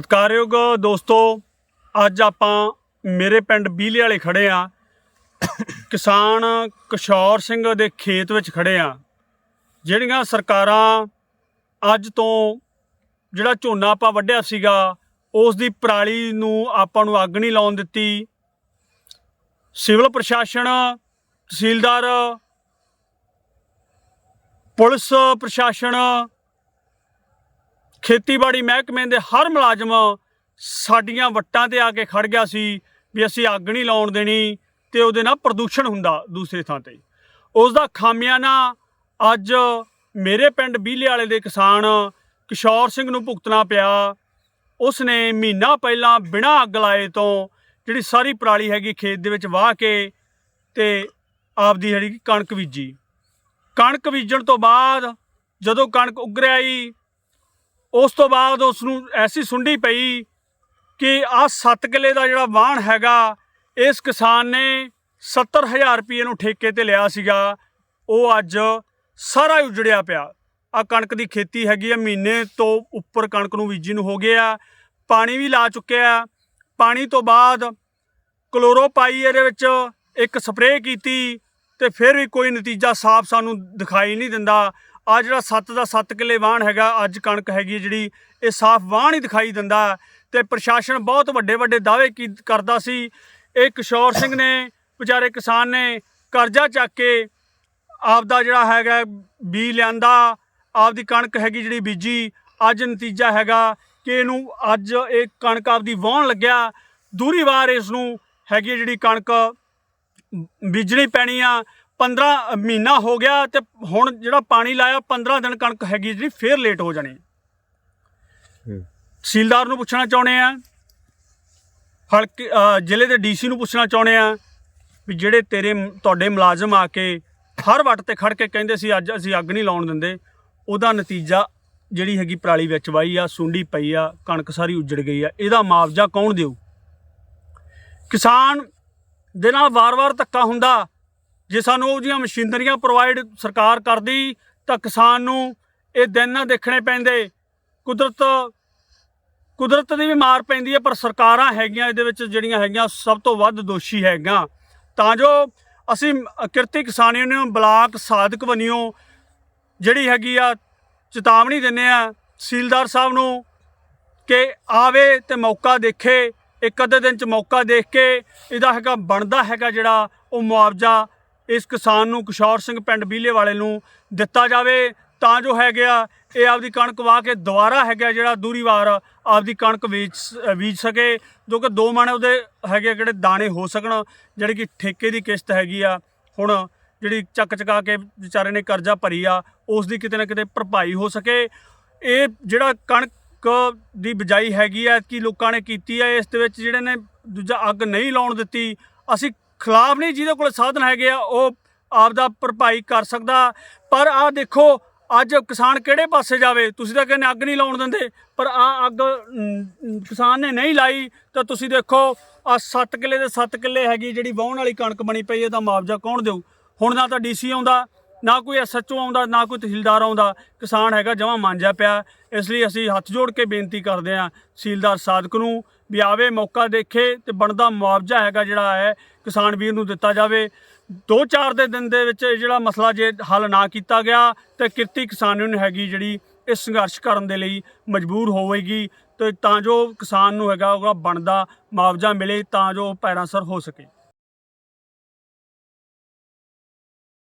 ਸਤਿਕਾਰਯੋਗ ਦੋਸਤੋ, ਅੱਜ ਆਪਾਂ ਮੇਰੇ ਪਿੰਡ ਬੀਲੇ ਵਾਲੇ ਖੜੇ ਆ। ਕਿਸਾਨ ਕਿਸ਼ੋਰ ਸਿੰਘ ਦੇ ਖੇਤ ਵਿੱਚ ਖੜੇ ਆ। ਜਿਹੜੀਆਂ ਸਰਕਾਰਾਂ ਅੱਜ ਤੋਂ ਜਿਹੜਾ ਝੋਨਾ ਆਪਾਂ ਵੱਢਿਆ ਸੀਗਾ, ਉਸ ਦੀ ਪਰਾਲੀ ਨੂੰ ਆਪਾਂ ਨੂੰ ਅੱਗ ਨਹੀਂ ਲਾਉਣ ਦਿੱਤੀ। ਸਿਵਲ ਪ੍ਰਸ਼ਾਸਨ, ਤਹਿਸੀਲਦਾਰ, ਪੁਲਿਸ ਪ੍ਰਸ਼ਾਸਨ ਖੇਤੀਬਾੜੀ ਮਹਿਕਮੇ ਦੇ ਹਰ ਮੁਲਾਜ਼ਮ ਸਾਡੀਆਂ ਵੱਟਾਂ ਤੇ ਆ ਕੇ ਖੜ ਗਿਆ ਸੀ ਵੀ ਅਸੀਂ ਅੱਗ ਨਹੀਂ ਲਾਉਣ ਦੇਣੀ ਤੇ ਉਹਦੇ ਨਾਲ ਪ੍ਰਦੂਸ਼ਣ ਹੁੰਦਾ ਦੂਸਰੇ ਥਾਂ ਤੇ। ਉਸ ਦਾ ਖਾਮਿਆਨਾ ਅੱਜ ਮੇਰੇ ਪਿੰਡ ਬੀਲੇ ਵਾਲੇ ਦੇ ਕਿਸਾਨ ਕਿਸ਼ੋਰ ਸਿੰਘ ਨੂੰ ਭੁਗਤਣਾ ਪਿਆ। ਉਸ ਨੇ ਮਹੀਨਾ ਪਹਿਲਾਂ ਬਿਨਾਂ ਅੱਗ ਲਾਏ ਤੋਂ ਜਿਹੜੀ ਸਾਰੀ ਪਰਾਲੀ ਹੈਗੀ ਖੇਤ ਦੇ ਵਿੱਚ ਵਾਹ ਕੇ ਤੇ ਆਪਦੀ ਜਿਹੜੀ ਕਣਕ ਬੀਜੀ। ਕਣਕ ਬੀਜਣ ਤੋਂ ਬਾਅਦ ਜਦੋਂ ਕਣਕ ਉੱਗਰ ਉਸ ਤੋਂ ਬਾਅਦ ਉਸ ਨੂੰ ਐਸੀ ਸੁੰਡੀ ਪਈ ਕਿ ਆ 7 ਕਿੱਲੇ ਦਾ ਜਿਹੜਾ ਵਾਹਣ ਹੈਗਾ, ਇਸ ਕਿਸਾਨ ਨੇ 70000 ਰੁਪਏ ਨੂੰ ਠੇਕੇ ਤੇ ਲਿਆ ਸੀਗਾ। ਉਹ ਅੱਜ ਸਾਰਾ ਹੀ ਉਜੜਿਆ ਪਿਆ। ਆ ਕਣਕ ਦੀ ਖੇਤੀ ਹੈਗੀ ਆ, ਮਹੀਨੇ ਤੋਂ ਉੱਪਰ ਕਣਕ ਨੂੰ ਬੀਜੀ ਨੂੰ ਹੋ ਗਿਆ। ਪਾਣੀ ਵੀ ਲਾ ਚੁੱਕਿਆ ਪਾਣੀ ਤੋਂ ਬਾਅਦ ਕਲੋਰੋ ਪਾਈ ਇਹਦੇ ਵਿੱਚ ਇੱਕ ਸਪਰੇਅ ਕੀਤੀ ਤੇ ਫਿਰ ਵੀ ਕੋਈ ਨਤੀਜਾ ਸਾਫ਼ ਸਾਨੂੰ ਦਿਖਾਈ ਨਹੀਂ ਦਿੰਦਾ। ਆ ਜਿਹੜਾ 7 ਦਾ 7 ਕਿੱਲੇ ਵਾਹਣ ਹੈਗਾ, ਅੱਜ ਕਣਕ ਹੈਗੀ ਹੈ ਜਿਹੜੀ, ਇਹ ਸਾਫ਼ ਵਾਹਣ ਹੀ ਦਿਖਾਈ ਦਿੰਦਾ ਤੇ ਪ੍ਰਸ਼ਾਸਨ ਬਹੁਤ ਵੱਡੇ ਵੱਡੇ ਦਾਅਵੇ ਕੀ ਕਰਦਾ ਸੀ। ਇਹ ਕਿਸ਼ੋਰ ਸਿੰਘ ਨੇ, ਵਿਚਾਰੇ ਕਿਸਾਨ ਨੇ ਕਰਜ਼ਾ ਚੱਕ ਕੇ ਆਪਦਾ ਜਿਹੜਾ ਹੈਗਾ ਬੀ ਲਿਆਂਦਾ, ਆਪਦੀ ਕਣਕ ਹੈਗੀ ਜਿਹੜੀ ਬੀਜੀ, ਅੱਜ ਨਤੀਜਾ ਹੈਗਾ ਕਿ ਇਹਨੂੰ ਅੱਜ ਇਹ ਕਣਕ ਆਪਦੀ ਵਾਹਣ ਲੱਗਿਆ। ਦੂਰੀ ਵਾਰ ਇਸ ਨੂੰ ਹੈਗੀ ਹੈ ਜਿਹੜੀ ਕਣਕ, ਬੀਜਣੀ ਪੈਣੀ ਆ। 15 ਮਹੀਨਾ ਹੋ ਗਿਆ ਤੇ ਹੁਣ ਜਿਹੜਾ ਪਾਣੀ ਲਾਇਆ 15 ਦਿਨ ਕਣਕ ਹੈਗੀ ਜਿਹੜੀ ਫੇਰ ਲੇਟ ਹੋ ਜਾਣੀ। ਤਹਿਸੀਲਦਾਰ ਨੂੰ ਪੁੱਛਣਾ ਚਾਹੁੰਦੇ ਆ ਹਲਕੇ ਜ਼ਿਲ੍ਹੇ ਦੇ ਡੀਸੀ ਨੂੰ ਪੁੱਛਣਾ ਚਾਹੁੰਦੇ ਆ ਵੀ ਜਿਹੜੇ ਤੇਰੇ ਤੁਹਾਡੇ ਮੁਲਾਜ਼ਮ ਆ ਕੇ ਹਰ ਵੱਟ ਤੇ ਖੜ ਕੇ ਕਹਿੰਦੇ ਸੀ ਅੱਜ ਅਸੀਂ ਅੱਗ ਨਹੀਂ ਲਾਉਣ ਦਿੰਦੇ। ਉਹਦਾ ਨਤੀਜਾ ਜਿਹੜੀ ਹੈਗੀ ਪਰਾਲੀ ਵਿੱਚ ਵਾਈ ਆ ਸੁੰਡੀ ਪਈ ਆ ਕਣਕ ਸਾਰੀ ਉੱਜੜ ਗਈ ਆ। ਇਹਦਾ ਮੁਆਵਜ਼ਾ ਕੌਣ ਦੇਊ? ਕਿਸਾਨ ਦੇ ਨਾਲ ਵਾਰ-ਵਾਰ ਧੱਕਾ ਹੁੰਦਾ ਜੇ ਸਾਨੂੰ ਉਹ ਜੀਆਂ ਮਸ਼ੀਨਰੀਆਂ ਪ੍ਰੋਵਾਈਡ ਸਰਕਾਰ ਕਰਦੀ ਤਾਂ ਕਿਸਾਨ ਨੂੰ ਇਹ ਦਿਨ ਨਾ ਦੇਖਣੇ ਪੈਂਦੇ। ਕੁਦਰਤ ਕੁਦਰਤ ਦੀ ਵੀ ਮਾਰ ਪੈਂਦੀ ਹੈ, ਪਰ ਸਰਕਾਰਾਂ ਹੈਗੀਆਂ ਇਹਦੇ ਵਿੱਚ ਜਿਹੜੀਆਂ ਹੈਗੀਆਂ ਸਭ ਤੋਂ ਵੱਧ ਦੋਸ਼ੀ ਹੈਗੀਆਂ ਤਾਂ ਜੋ ਅਸੀਂ ਕਿਰਤੀ ਕਿਸਾਨ ਯੂਨੀਅਨ ਬਲਾਕ ਸਾਧਕ ਬਣਿਓ, ਜਿਹੜੀ ਹੈਗੀ ਆ ਚੇਤਾਵਨੀ ਦਿੰਨੇ ਆ ਤਹਿਸੀਲਦਾਰ ਸਾਹਿਬ ਨੂੰ ਕਿ ਆਵੇ ਤੇ ਮੌਕਾ ਦੇਖੇ, ਇੱਕ ਅੱਧੇ ਦਿਨ ਚ ਮੌਕਾ ਦੇਖ ਕੇ ਇਹਦਾ ਹੈਗਾ, ਬਣਦਾ ਹੈਗਾ ਜਿਹੜਾ ਉਹ ਮੁਆਵਜ਼ਾ ਇਸ ਕਿਸਾਨ ਨੂੰ ਕਿਸ਼ੋਰ ਸਿੰਘ ਪਿੰਡ ਬੀਲੇ ਵਾਲੇ ਨੂੰ ਦਿੱਤਾ ਜਾਵੇ, ਤਾਂ ਜੋ ਹੈਗੇ ਆ, ਇਹ ਆਪਦੀ ਕਣਕ ਵਾਹ ਕੇ ਦੁਬਾਰਾ ਹੈਗਾ ਜਿਹੜਾ ਦੂਰੀ ਵਾਰ ਆਪਦੀ ਕਣਕ ਵੇਚ ਬੀਜ ਸਕੇ, ਜੋ ਕਿ ਦੋ ਮਣ ਉਹਦੇ ਹੈਗੇ ਕਿਹੜੇ ਦਾਣੇ ਹੋ ਸਕਣ, ਜਿਹੜੇ ਕਿ ਠੇਕੇ ਦੀ ਕਿਸ਼ਤ ਹੈਗੀ ਆ। ਹੁਣ ਜਿਹੜੀ ਚੱਕ ਚਕਾ ਕੇ ਵਿਚਾਰੇ ਨੇ ਕਰਜ਼ਾ ਭਰੀ ਆ, ਉਸ ਦੀ ਕਿਤੇ ਨਾ ਕਿਤੇ ਭਰਪਾਈ ਹੋ ਸਕੇ। ਇਹ ਜਿਹੜਾ ਕਣਕ ਦੀ ਬਿਜਾਈ ਹੈਗੀ ਆ, ਕਿ ਲੋਕਾਂ ਨੇ ਕੀਤੀ ਆ, ਇਸ ਦੇ ਵਿੱਚ ਜਿਹੜੇ ਨੇ ਦੂਜਾ ਅੱਗ ਨਹੀਂ ਲਾਉਣ ਦਿੱਤੀ, ਅਸੀਂ ਖਿਲਾਫ ਨਹੀਂ, ਜਿਹਦੇ ਕੋਲ ਸਾਧਨ ਹੈਗੇ ਆ, ਉਹ ਆਪਦਾ ਭਰਪਾਈ ਕਰ ਸਕਦਾ। ਪਰ ਆਹ ਦੇਖੋ, ਅੱਜ ਕਿਸਾਨ ਕਿਹੜੇ ਪਾਸੇ ਜਾਵੇ? ਤੁਸੀਂ ਤਾਂ ਕਹਿੰਦੇ ਅੱਗ ਨਹੀਂ ਲਾਉਣ ਦਿੰਦੇ, ਪਰ ਆ ਅੱਗ ਕਿਸਾਨ ਨੇ ਨਹੀਂ ਲਾਈ, ਤਾਂ ਤੁਸੀਂ ਦੇਖੋ ਆ 7 ਕਿੱਲੇ ਦੇ 7 ਕਿੱਲੇ ਹੈਗੀ, ਜਿਹੜੀ ਵਾਹਣ ਵਾਲੀ ਕਣਕ ਬਣੀ ਪਈ ਹੈ, ਤਾਂ ਮੁਆਵਜ਼ਾ ਕੌਣ ਦੇਊ? ਹੁਣ ਨਾ ਤਾਂ ਡੀਸੀ ਆਉਂਦਾ ਨਾ ਕੋਈ ਐਸਐਚਓ ਆਉਂਦਾ, ਨਾ ਕੋਈ ਤਹਿਸੀਲਦਾਰ ਆਉਂਦਾ, ਕਿਸਾਨ ਹੈਗਾ ਜਮਾਂ ਮਾਂਜਾ ਪਿਆ। ਇਸ ਲਈ ਅਸੀਂ ਹੱਥ ਜੋੜ ਕੇ ਬੇਨਤੀ ਕਰਦੇ ਹਾਂ ਤਹਿਸੀਲਦਾਰ ਸਾਦਕ ਨੂੰ ਵੀ ਆਵੇ, ਮੌਕਾ ਦੇਖੇ ਤੇ ਬਣਦਾ ਮੁਆਵਜ਼ਾ ਹੈਗਾ ਜਿਹੜਾ ਹੈ, ਕਿਸਾਨ ਵੀਰ ਨੂੰ ਦਿੱਤਾ ਜਾਵੇ। ਦੋ ਚਾਰ ਦੇ ਦਿਨ ਦੇ ਵਿੱਚ ਇਹ ਜਿਹੜਾ ਮਸਲਾ ਜੇ ਹੱਲ ਨਾ ਕੀਤਾ ਗਿਆ ਤੇ ਕਿਰਤੀ ਕਿਸਾਨ ਨੂੰ ਹੈਗੀ ਜਿਹੜੀ ਇਹ ਸੰਘਰਸ਼ ਕਰਨ ਦੇ ਲਈ ਮਜਬੂਰ ਹੋਵੇਗੀ ਤੇ ਤਾਂ ਜੋ ਕਿਸਾਨ ਨੂੰ ਹੈਗਾ, ਉਹਦਾ ਬਣਦਾ ਮੁਆਵਜ਼ਾ ਮਿਲੇ, ਤਾਂ ਜੋ ਪੈਰਾਂ ਸਰ ਹੋ ਸਕੇ।